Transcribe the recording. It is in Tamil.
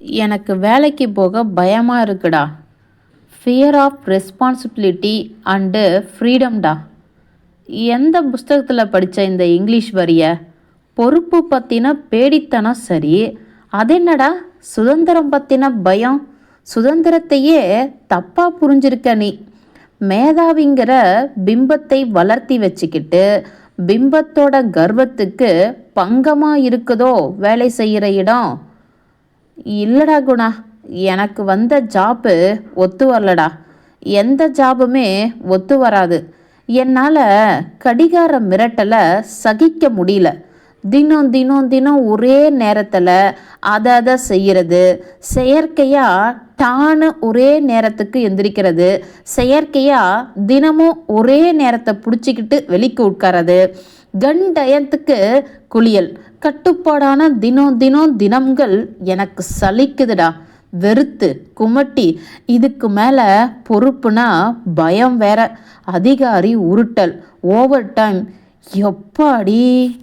எனக்கு வேலைக்கு போக பயமாக இருக்குடா. ஃபியர் ஆஃப் ரெஸ்பான்சிபிலிட்டி அண்டு ஃப்ரீடம்டா எந்த புஸ்தகத்தில் படித்த இந்த இங்கிலீஷ் வரிய? பொறுப்பு பற்றின பேடித்தனம் சரி. அதென்னடா சுதந்திரம் பற்றின பயம். சுதந்திரத்தையே தப்பாக புரிஞ்சிருக்க நீ. மேதாவிங்கிற பிம்பத்தை வளர்த்தி வச்சுக்கிட்டு பிம்பத்தோட கர்வத்துக்கு பங்கமாக இருக்குதோ வேலை செய்கிற இடம்? இல்லடா குணா எனக்கு வந்த ஜாப்பு ஒத்து வரலடா. எந்த ஜாபுமே ஒத்து வராது. என்னால் கடிகார மிரட்டலை சகிக்க முடியல. தினம் தினம் தினம் ஒரே நேரத்தில் அதை அதை செய்கிறது செயற்கையாக டானு ஒரே நேரத்துக்கு எந்திரிக்கிறது செயற்கையாக தினமும் ஒரே நேரத்தை பிடிச்சிக்கிட்டு வெளிக்கு உட்காரது கன் டயத்துக்கு குளியல். கட்டுப்பாடான தினம் தினம் தினம்கள் எனக்கு சலிக்குதுடா. வெறுத்து குமட்டி இதுக்கு மேலே பொறுப்புனா பயம் வேற. அதிகாரி உருட்டல். ஓவர் டைம் எப்பாடி?